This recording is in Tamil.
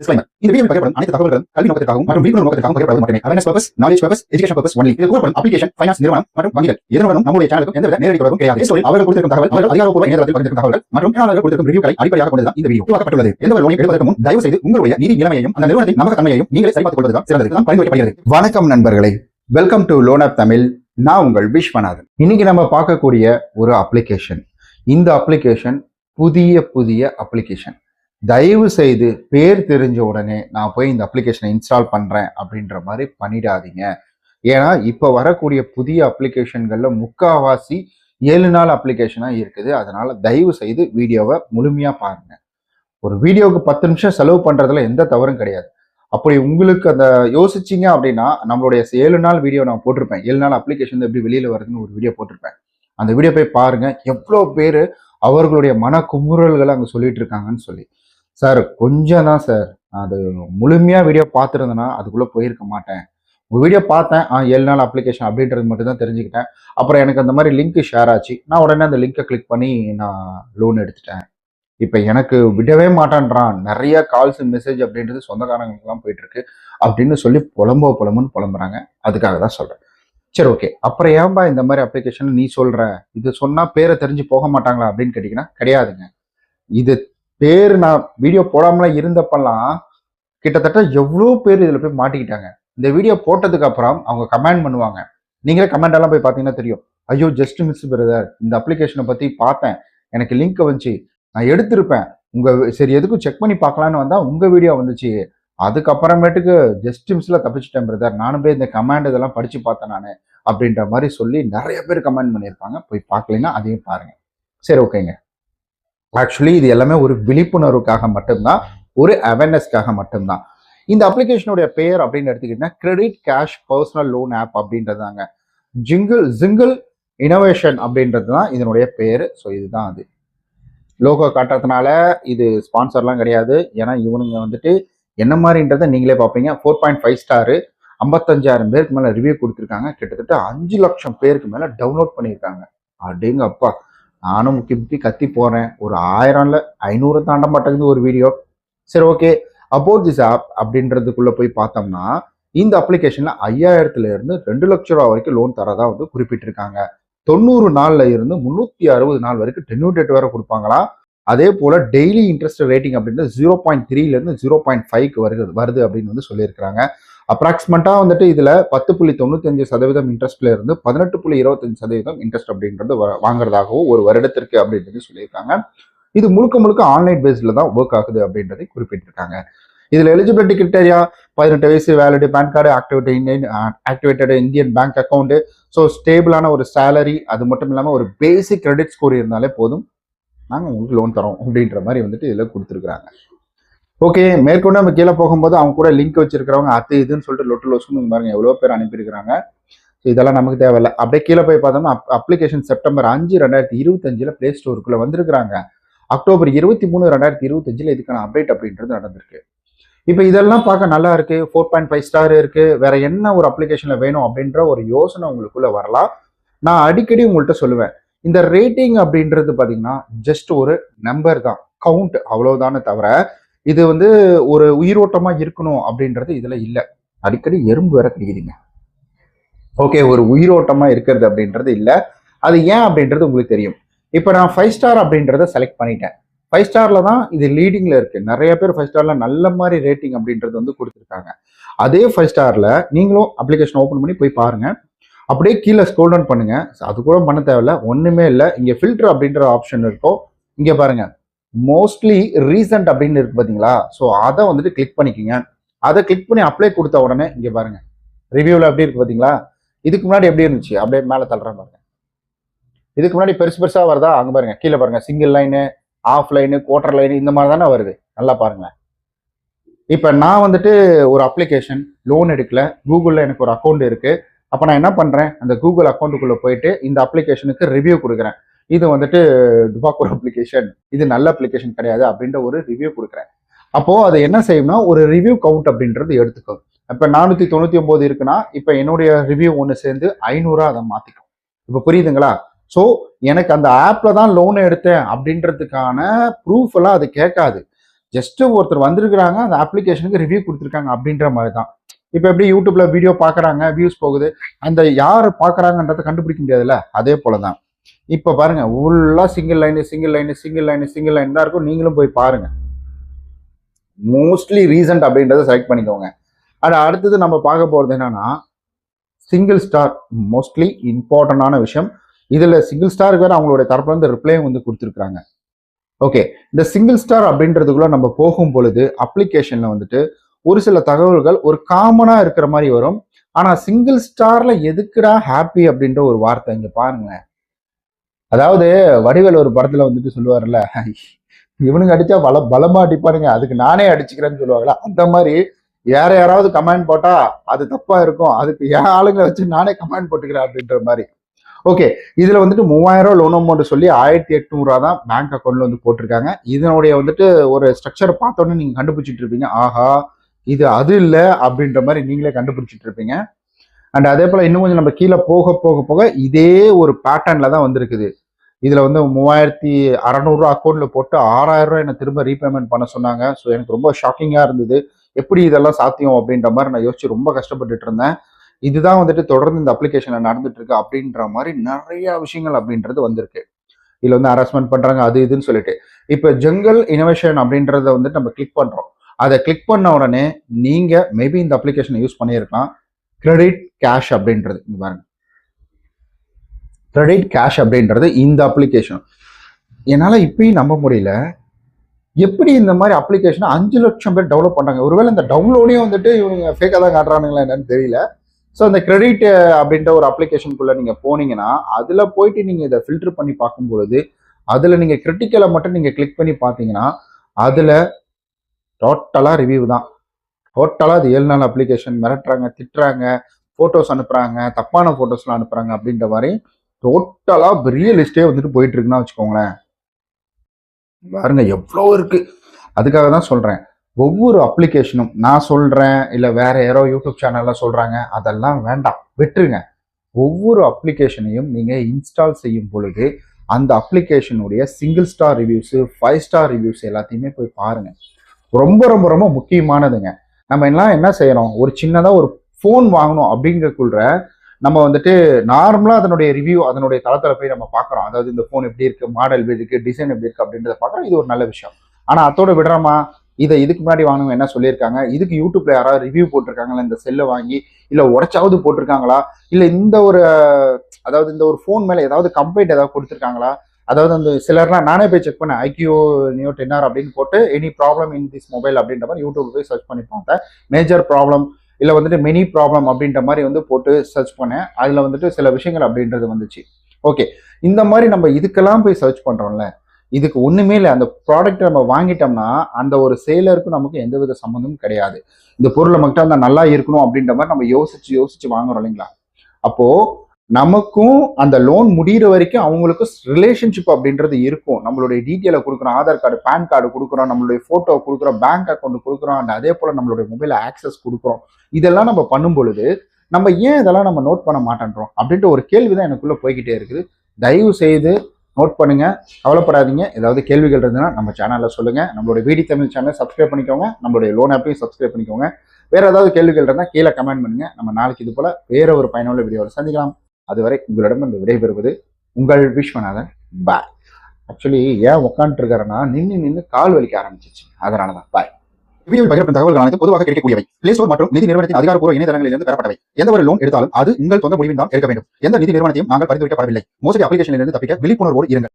Disclaimer. இந்த வீடியோவில் பகிரப்படும் அனைத்து தகவல்களும் கல்வி நோக்கத்திற்காகவும் மற்றும் விழிப்புணர்வு நோக்கத்திற்காகவும் மட்டுமே. Awareness purpose knowledge purpose education purpose only கூறப்படும் அப்ளிகேஷன் ஃபைனான்ஸ் நிறுவனம் மற்றும் வங்கிகள். நம்முடைய சேனலுக்கும் எந்தவித நேரடி தொடர்பும் கிடையாது. ஸ்டோரில் அவர்கள் கொடுத்திருக்கும் தகவல் அவர்கள் அதிகாரப்பூர்வ இணையதளத்தில் பகிர்ந்திருக்கும் மற்றும் கொடுத்திருக்கும் ரிவ்யூக்களை அடிப்படையாக இந்த வீடியோ உருவாக்கப்பட்டுள்ளது. எந்த ஒரு லோனை எடுப்பதற்கு முன் தயவு செய்து உங்களுடைய நிதி நிலைமையையும் அந்த நிறுவனத்தின் நீங்களே சரிபார்த்துக் கொள்வதுதான் சிறந்தது தான் பரிந்துரைக்கப்படுகிறது வணக்கம் நண்பர்களே. Welcome to loan app Tamil நான் உங்கள் விஸ்வநாதன். இன்னைக்கு நம்ம பார்க்கக்கூடிய ஒரு அப்ளிகேஷன் இந்த அப்ளிகேஷன் புதிய புதிய அப்ளிகேஷன் தயவு செய்து பேர் தெரிஞ்ச உடனே நான் போய் இந்த அப்ளிகேஷனை இன்ஸ்டால் பண்ணுறேன் அப்படின்ற மாதிரி பண்ணிடாதீங்க. ஏன்னா இப்போ வரக்கூடிய புதிய அப்ளிகேஷன்களில் முக்காவாசி ஏழு நாள் அப்ளிகேஷனாக இருக்குது. அதனால் தயவு செய்து வீடியோவை முழுமையாக பாருங்கள் ஒரு வீடியோவுக்கு பத்து நிமிஷம் செலவு பண்ணுறதுல எந்த தவறும் கிடையாது. அப்படி உங்களுக்கு அந்த யோசிச்சீங்க அப்படின்னா நம்மளுடைய ஏழு நாள் வீடியோ நான் போட்டிருப்பேன். ஏழு நாள் அப்ளிகேஷன் எப்படி வெளியில் வருதுன்னு ஒரு வீடியோ போட்டிருப்பேன். அந்த வீடியோ போய் பாருங்கள் எவ்வளோ பேர் அவர்களுடைய மன குமுறல்களை அங்கே சொல்லிட்டு இருக்காங்கன்னு சொல்லி. சார் கொஞ்சம் தான் சார் அது முழுமையாக வீடியோ பார்த்துருந்தேன்னா அதுக்குள்ளே போயிருக்க மாட்டேன். உங்கள் வீடியோ பார்த்தேன் ஆ ஏழு நாள் அப்ளிகேஷன் அப்படின்றது மட்டும் தான் தெரிஞ்சுக்கிட்டேன். அப்புறம் எனக்கு அந்த மாதிரி லிங்க் ஷேர் ஆச்சு. நான் உடனே அந்த லிங்கை கிளிக் பண்ணி நான் லோன் எடுத்துட்டேன். இப்போ எனக்கு விடவே மாட்டான்றான். நிறைய கால்ஸ் மெசேஜ் அப்படின்றது சொந்தக்காரங்களுக்குலாம் போயிட்டுருக்கு. அப்படின்னு சொல்லி புலம்போ புலம்புன்னு புலம்புறாங்க. அதுக்காக தான் சொல்கிறேன் சரி ஓகே அப்புறம் ஏன்பா இந்த மாதிரி அப்ளிகேஷன் நீ சொல்கிற இது சொன்னால் பேரை தெரிஞ்சு போக மாட்டாங்களா அப்படின்னு கேட்டிங்கன்னா கிடையாதுங்க. இது பேர் நான் வீடியோ போடாமலாம் இருந்தப்பெல்லாம் கிட்டத்தட்ட எவ்வளோ பேர் இதில் போய் மாட்டிக்கிட்டாங்க. இந்த வீடியோ போட்டதுக்கு அப்புறம் அவங்க கமெண்ட் பண்ணுவாங்க. நீங்களே கமெண்ட் எல்லாம் போய் பார்த்தீங்கன்னா தெரியும். ஐயோ ஜஸ்ட் மிஸ் பிரதர் இந்த அப்ளிகேஷனை பற்றி பார்த்தேன். எனக்கு லிங்க் வந்துச்சு. நான் எடுத்திருப்பேன். உங்கள் சரி எதுக்கும் செக் பண்ணி பார்க்கலான்னு வந்தால் உங்கள் வீடியோ வந்துச்சு. அதுக்கப்புறமேட்டுக்கு ஜஸ்ட் மிஸ்ல தப்பிச்சிட்டேன் பிரதர் நானும் போய் இந்த கமெண்ட் இதெல்லாம் படித்து பார்த்தேன் நான். அப்படின்ற மாதிரி சொல்லி நிறைய பேர் கமெண்ட் பண்ணியிருப்பாங்க. போய் பார்க்கலைன்னா அதையும் பாருங்கள் சரி ஓகேங்க ஆக்சுவலி இது எல்லாமே ஒரு விழிப்புணர்வுக்காக மட்டும்தான் ஒரு அவேர்னஸ்க்காக மட்டும்தான். இந்த அப்ளிகேஷனுடைய பெயர் அப்படின்னு எடுத்துக்கிட்டீங்கன்னா credit cash personal loan app அப்படின்றதாங்க jingle jingle innovation அப்படின்றது தான் இதனுடைய பேர் ஸோ இதுதான் அது. லோகோ காட்டுறதுனால இது ஸ்பான்சர்லாம் கிடையாது. ஏன்னா இவனுங்க வந்துட்டு என்ன மாதிரின்றதை நீங்களே பார்ப்பீங்க. ஃபோர் பாயிண்ட் ஃபைவ் ஸ்டாரு ஐம்பத்தஞ்சாயிரம் பேருக்கு மேலே ரிவ்யூ கொடுத்துருக்காங்க. கிட்டத்தட்ட அஞ்சு லட்சம் பேருக்கு மேலே டவுன்லோட் பண்ணியிருக்காங்க. அப்படிங்க அப்பா நானும் முக்கி முக்கி கத்தி போகிறேன் ஒரு ஆயிரம்ல ஐநூறு தாண்ட மாட்டேங்குது ஒரு வீடியோ சரி ஓகே அபோட் திஸ் ஆப் அப்படின்றதுக்குள்ளே போய் பார்த்தோம்னா இந்த அப்ளிகேஷனில் ஐயாயிரத்துல இருந்து ரெண்டு லட்ச ரூபா வரைக்கும் லோன் தரதா வந்து குறிப்பிட்டிருக்காங்க. தொண்ணூறு நாளில் இருந்து முந்நூற்றி அறுபது நாள் வரைக்கும் டென்யூ டேட் வேறு கொடுப்பாங்களா? அதே போல் டெய்லி இன்ட்ரெஸ்ட் ரேட்டிங் அப்படின்றது ஜீரோ பாயிண்ட் த்ரீலேருந்து ஜீரோ பாயிண்ட் ஃபைவ்க்கு வருது வருது அப்படின்னு வந்து சொல்லியிருக்கிறாங்க. அப்ராக்சிமேட்டாக வந்துட்டு இதில் பத்து புள்ளி தொண்ணூத்தஞ்சு சதவீதம் இன்ட்ரெஸ்ட்ல இருந்து பதினெட்டு புள்ளி இருபத்தஞ்சு சதவீதம் இன்ட்ரெஸ்ட் அப்படின்றது வாங்குறதாகவும் ஒரு வருடத்திற்கு அப்படின்றது சொல்லியிருக்காங்க. இது முழுக்க முழுக்க ஆன்லைன் பேஸில் தான் ஒர்க் ஆகுது அப்படின்றதை குறிப்பிட்டிருக்காங்க. இதில் எலிஜிபிலிட்டி கிரிட்டேரியா பதினெட்டு வயசு valid PAN card activate Indian activated Indian bank account so ஸ்டேபிளான ஒரு சேலரி அது மட்டும் இல்லாமல் ஒரு பேசிக் கிரெடிட் ஸ்கோர் இருந்தாலே போதும். நாங்கள் உங்களுக்கு லோன் தரோம் அப்படின்ற மாதிரி வந்துட்டு இதில் கொடுத்துருக்குறாங்க. ஓகே மேற்கொண்டு நம்ம கீழே போகும்போது அவங்க கூட லிங்க் வச்சிருக்கிறவங்க அது இதுன்னு சொல்லிட்டு லொட்டு லொசுன்னு பாருங்க எவ்வளோ பேர் அனுப்பியிருக்கிறாங்க. ஸோ இதெல்லாம் நமக்கு தேவையில்லை. அப்படியே கீழே போய் பார்த்தோம்னா அப்ளிகேஷன் செப்டம்பர் அஞ்சு ரெண்டாயிரத்தி இருபத்தஞ்சில் ப்ளே ஸ்டோருக்குள்ள வந்திருக்கிறாங்க. அக்டோபர் இருபத்தி மூணு ரெண்டாயிரத்தி இருபத்தஞ்சில் இதுக்கான அப்டேட் அப்படின்றது நடந்திருக்கு. இப்போ இதெல்லாம் பார்க்க நல்லா இருக்கு. ஃபோர் பாயிண்ட் ஃபைவ் ஸ்டார் இருக்கு. வேற என்ன ஒரு அப்ளிகேஷன்ல வேணும் அப்படின்ற ஒரு யோசனை உங்களுக்குள்ள வரலாம். நான் அடிக்கடி உங்கள்கிட்ட சொல்லுவேன் இந்த ரேட்டிங் அப்படின்றது பார்த்தீங்கன்னா ஜஸ்ட் ஒரு நம்பர் தான். கவுண்ட் அவ்வளோதானே தவிர இது வந்து ஒரு உயிரோட்டமா இருக்கணும் அப்படின்றது இதுல இல்லை. அடிக்கடி எறும்பு வேற கிடைக்குதுங்க. ஓகே ஒரு உயிரோட்டமா இருக்கிறது அப்படின்றது இல்லை. அது ஏன் அப்படின்றது உங்களுக்கு தெரியும். இப்போ நான் ஃபைவ் ஸ்டார் அப்படின்றத செலக்ட் பண்ணிட்டேன். ஃபைவ் ஸ்டார்ல தான் இது லீடிங்ல இருக்கு. நிறைய பேர் ஃபைவ் ஸ்டார்ல நல்ல மாதிரி ரேட்டிங் அப்படின்றது வந்து கொடுத்துருக்காங்க. அதே ஃபைவ் ஸ்டார்ல நீங்களும் அப்ளிகேஷன் ஓப்பன் பண்ணி போய் பாருங்க. அப்படியே கீழே ஸ்க்ரோல் டவுன் பண்ணுங்க. அது கூட பண்ண தேவையில்ல. ஒண்ணுமே இல்லை. இங்க ஃபில்டர் அப்படின்ற ஆப்ஷன் இருக்கும் இங்க பாருங்க. மோஸ்ட்லி ரீசன்ட் அப்படின்னு இருக்கு பார்த்தீங்களா ஸோ அதை வந்துட்டு கிளிக் பண்ணிக்கோங்க. அதை கிளிக் பண்ணி அப்ளை கொடுத்த உடனே இங்கே பாருங்க. ரிவ்யூவில் எப்படி இருக்கு பார்த்தீங்களா இதுக்கு முன்னாடி எப்படி இருந்துச்சு? அப்படியே மேலே தள்ளுறேன் பாருங்க. இதுக்கு முன்னாடி பெருசு பெருசாக வருதா? அங்கே பாருங்க. கீழே பாருங்க. Single line half line quarter line இந்த மாதிரி தானே வருது. நல்லா பாருங்களேன். இப்போ நான் வந்துட்டு ஒரு அப்ளிகேஷன் லோன் எடுக்கல. கூகுளில் எனக்கு ஒரு அக்கௌண்ட் இருக்கு. அப்போ நான் என்ன பண்ணுறேன் அந்த கூகுள் அக்கௌண்ட்டுக்குள்ளே போயிட்டு இந்த அப்ளிகேஷனுக்கு ரிவ்யூ கொடுக்குறேன். இது வந்துட்டு டுபாக்கூர் அப்ளிகேஷன் இது நல்ல அப்ளிகேஷன் கிடையாது அப்படின்ற ஒரு ரிவ்யூ கொடுக்குறேன். அப்போ அது என்ன செய்யும்னா ஒரு ரிவ்யூ கவுண்ட் அப்படின்றது எடுத்துக்கும். இப்போ நானூற்றி தொண்ணூற்றி ஒம்பது இருக்குன்னா இப்போ என்னுடைய ரிவ்யூ ஒன்று சேர்ந்து ஐநூறுரூவா அதை மாற்றிக்கும் இப்போ புரியுதுங்களா? ஸோ எனக்கு அந்த ஆப்பில் தான் லோன் எடுத்தேன் அப்படின்றதுக்கான ப்ரூஃப் எல்லாம் அது கேட்காது. ஜஸ்ட்டு ஒருத்தர் வந்திருக்கிறாங்க அந்த அப்ளிகேஷனுக்கு ரிவ்யூ கொடுத்துருக்காங்க அப்படின்ற மாதிரி தான். இப்போ எப்படி யூடியூப்பில் வீடியோ பார்க்குறாங்க வியூஸ் போகுது அந்த யார் பார்க்குறாங்கன்றத கண்டுபிடிக்க முடியாதுல்ல? அதே போல தான் இப்போ பாருங்க ஃபுல்லாக single line single line single line single line தான் இருக்கும். நீங்களும் போய் பாருங்க. மோஸ்ட்லி ரீசன்ட் அப்படின்றத செலக்ட் பண்ணிக்கோங்க. அது அடுத்தது நம்ம பார்க்க போகிறது என்னன்னா சிங்கிள் ஸ்டார் மோஸ்ட்லி இம்பார்ட்டண்டான விஷயம். இதில் சிங்கிள் ஸ்டாருக்கு வேறு அவங்களுடைய தரப்புலேருந்து ரிப்ளையும் வந்து கொடுத்துருக்காங்க ஓகே இந்த சிங்கிள் ஸ்டார் அப்படின்றதுக்குள்ள நம்ம போகும் பொழுது அப்ளிகேஷன்ல வந்துட்டு ஒரு சில தகவல்கள் ஒரு காமனா இருக்கிற மாதிரி வரும். ஆனா சிங்கிள் ஸ்டார்ல எதுக்குடா ஹாப்பி அப்படின்ற ஒரு வார்த்தை இங்க பாருங்களேன். அதாவது வடிவேல் ஒரு படத்துல வந்துட்டு சொல்லுவார்ல இவனுங்க அடிச்சா பல பலமா அடிப்பானுங்க அதுக்கு நானே அடிச்சுக்கிறேன்னு சொல்லுவாங்களா? அந்த மாதிரி வேற யாராவது கமெண்ட் போட்டா அது தப்பா இருக்கும். அதுக்கு என் ஆளுங்களை வச்சு நானே கமெண்ட் போட்டுக்கிறேன் அப்படின்ற மாதிரி. ஓகே இதுல வந்துட்டு மூவாயிரம் ரூபா லோன் அமௌண்ட் சொல்லி ஆயிரத்தி எட்நூறுவா தான் பேங்க் அக்கௌண்ட்ல வந்து போட்டிருக்காங்க. இதனுடைய வந்துட்டு ஒரு ஸ்ட்ரக்சர் பார்த்தோன்னே நீங்க கண்டுபிடிச்சிட்டு இருப்பீங்க. ஆஹா இது அது இல்லை அப்படின்ற மாதிரி நீங்களே கண்டுபிடிச்சிட்டு இருப்பீங்க. அண்ட் அதே போல் இன்னும் கொஞ்சம் நம்ம கீழே போக போக போக இதே ஒரு பேட்டர்னில் தான் வந்திருக்குது. இதில் வந்து மூவாயிரத்தி அறநூறுரூவா அக்கௌண்ட்டில் போட்டு ஆறாயிரம் ரூபாய் என்னை திரும்ப ரீபேமெண்ட் பண்ண சொன்னாங்க. ஸோ எனக்கு ரொம்ப ஷாக்கிங்காக இருந்தது. எப்படி இதெல்லாம் சாத்தியம் அப்படின்ற மாதிரி நான் யோசிச்சு ரொம்ப கஷ்டப்பட்டுட்டு இருந்தேன். இதுதான் வந்துட்டு தொடர்ந்து இந்த அப்ளிகேஷனில் நடந்துட்டு இருக்கு அப்படின்ற மாதிரி நிறைய விஷயங்கள் அப்படின்றது வந்திருக்கு. இதில் வந்து ஹராஸ்மெண்ட் பண்ணுறாங்க அது இதுன்னு சொல்லிட்டு. இப்போ ஜங்கல் இனோவேஷன் அப்படின்றத வந்துட்டு நம்ம கிளிக் பண்ணுறோம் அதை கிளிக் பண்ண உடனே நீங்கள் மேபி இந்த அப்ளிகேஷனை யூஸ் பண்ணியிருக்கலாம். கிரெடிட் கேஷ் அப்படின்றது. இங்க பாருங்க. கிரெடிட் கேஷ் அப்படின்றது இந்த அப்ளிகேஷன் என்னால் இப்பயும் நம்ப முடியல. எப்படி இந்த மாதிரி அப்ளிகேஷனை அஞ்சு லட்சம் பேர் டெவலப் பண்ணாங்க ஒருவேளை இந்த டவுன்லோடையும் வந்துட்டு இவங்க ஃபேக்காக தான் காட்டுறானுங்களா என்னன்னு தெரியல. ஸோ அந்த கிரெடிட் அப்படின்ற ஒரு அப்ளிகேஷனுக்குள்ளே நீங்கள் போனீங்கன்னா அதில் போயிட்டு நீங்கள் இதை ஃபில்டர் பண்ணி பார்க்கும்பொழுது அதில் நீங்கள் கிரிட்டிக்கலை மட்டும் நீங்கள் கிளிக் பண்ணி பார்த்தீங்கன்னா அதில் டோட்டலாக ரிவ்யூ தான். டோட்டலாக அது ஏழு நாள் அப்ளிகேஷன் மிரட்டுறாங்க திட்டுறாங்க ஃபோட்டோஸ் அனுப்புகிறாங்க தப்பான ஃபோட்டோஸ்லாம் அனுப்புகிறாங்க அப்படின்ற மாதிரி டோட்டலாக பெரிய லிஸ்ட்டே வந்துட்டு போயிட்டுருக்குன்னா வச்சுக்கோங்களேன். பாருங்க எவ்வளோ இருக்குது அதுக்காக தான் சொல்கிறேன் ஒவ்வொரு அப்ளிகேஷனும் நான் சொல்கிறேன் இல்லை வேற யாரோ யூடியூப் சேனலில் சொல்கிறாங்க அதெல்லாம் வேண்டாம். விட்டுருங்க. ஒவ்வொரு அப்ளிகேஷனையும் நீங்கள் இன்ஸ்டால் செய்யும் பொழுது அந்த அப்ளிகேஷனுடைய single star reviews five star reviews எல்லாத்தையுமே போய் பாருங்கள் ரொம்ப ரொம்ப ரொம்ப முக்கியமானதுங்க. நம்ம எல்லாம் என்ன செய்யறோம்? ஒரு சின்னதாக ஒரு ஃபோன் வாங்கணும் அப்படிங்கக்குள்ள நம்ம வந்துட்டு நார்மலாக அதனுடைய ரிவ்யூ அதனுடைய தளத்தில் போய் நம்ம பார்க்குறோம். அதாவது இந்த ஃபோன் எப்படி இருக்குது மாடல் எப்படி இருக்குது டிசைன் எப்படி இருக்குது அப்படின்றத பார்க்குறோம். இது ஒரு நல்ல விஷயம். ஆனால் அதோட விடுறோமா? இதை இதுக்கு முன்னாடி வாங்கினவங்க என்ன சொல்லியிருக்காங்க? இதுக்கு யூடியூப்ல யாராவது ரிவ்யூ போட்டிருக்காங்களா? இந்த செல்லை வாங்கி இல்லை உடச்சாவது போட்டிருக்காங்களா? இல்லை இந்த ஒரு அதாவது இந்த ஒரு ஃபோன் மேலே ஏதாவது கம்ப்ளைண்ட் ஏதாவது கொடுத்துருக்காங்களா? அதாவது அந்த சிலர்லாம் நானே போய் செக் பண்ணேன். ஐக்கியோ நியோ டென்ஆர் அப்படின்னு போட்டு any problem in this mobile அப்படின்ற மாதிரி யூடியூப் போய் சர்ச் பண்ணி பார்த்தேன் மேஜர் ப்ராப்ளம் இல்லை வந்துட்டு மெனி ப்ராப்ளம் அப்படின்ற மாதிரி வந்து போட்டு சர்ச் பண்ணேன். அதில் வந்துட்டு சில விஷயங்கள் அப்படின்றது வந்துச்சு. ஓகே இந்த மாதிரி நம்ம இதுக்கெல்லாம் போய் சர்ச் பண்ணுறோம்ல இதுக்கு ஒன்றுமே இல்லை. அந்த ப்ராடக்ட் நம்ம வாங்கிட்டோம்னா அந்த ஒரு சேலருக்கும் நமக்கு எந்த வித சம்மந்தமும் கிடையாது. இந்த பொருளை மட்டும் அந்த நல்லா இருக்கணும் அப்படின்ற மாதிரி நம்ம யோசிச்சு யோசிச்சு வாங்குறோம் இல்லைங்களா? அப்போது நமக்கும் அந்த லோன் முடியிற வரைக்கும் அவங்களுக்கும் ரிலேஷன்ஷிப் அப்படின்றது இருக்கும். நம்மளுடைய டீட்டெயிலை கொடுக்குறோம் ஆதார் கார்டு பேன் கார்டு கொடுக்குறோம் நம்மளுடைய ஃபோட்டோ கொடுக்குறோம் பேங்க் அக்கௌண்ட் கொடுக்குறோம் அண்ட் அதே போல் நம்மளுடைய மொபைல் ஆக்சஸ் கொடுக்குறோம். இதெல்லாம் நம்ம பண்ணும் பொழுது நம்ம ஏன் இதெல்லாம் நம்ம நோட் பண்ண மாட்டேன்றோம்? அப்படின்ற ஒரு கேள்வி தான் எனக்குள்ளே போய்கிட்டே இருக்குது. தயவு செய்து நோட் பண்ணுங்க. கவலைப்படாதீங்க. ஏதாவது கேள்விகள் இருந்ததுன்னா நம்ம சேனலில் சொல்லுங்க. நம்மளுடைய வீடி தமிழ் சேனல் சப்ஸ்கிரைப் பண்ணிக்கோங்க. நம்மளுடைய லோன் ஆப்பையும் சப்ஸ்கிரைப் பண்ணிக்கோங்க. வேற ஏதாவது கேள்விகள் இருந்தால் கீழே கமெண்ட் பண்ணுங்க. நம்ம நாளைக்கு இது போல வேற ஒரு பயனுள்ள வீடியோவில் சந்திக்கலாம். அதுவரை உங்களிடம் இந்த விடைபெறுவது உங்கள் விஸ்வநாதன். பாய் ஆக்சுவலி ஏன் உட்காந்துருக்காருன்னா நின்று நின்று கால் வலிக்க ஆரம்பிச்சிச்சு அதனால தான் பாய் வீடியோவில் பகிரப்படும் தகவல்கள் அனைத்து பொதுவாக கிடைக்கக்கூடியவை. பிளே ஸ்டோர் மற்றும் நிதி நிறுவனத்தின் அதிகாரப்பூர்வ இணையதளங்களிலிருந்து பெறப்பட்டவை. எந்த ஒரு லோன் எடுத்தாலும் அது உங்கள் சொந்த முடிவில் தான் எடுக்க வேண்டும். எந்த நிதி நிறுவனத்தையும் நாங்கள் பரிந்துரைக்கப்படவில்லை. மோசடி அப்ளிகேஷனிலிருந்து தப்பிக்க விழிப்புணர்வோடு இருங்கள்.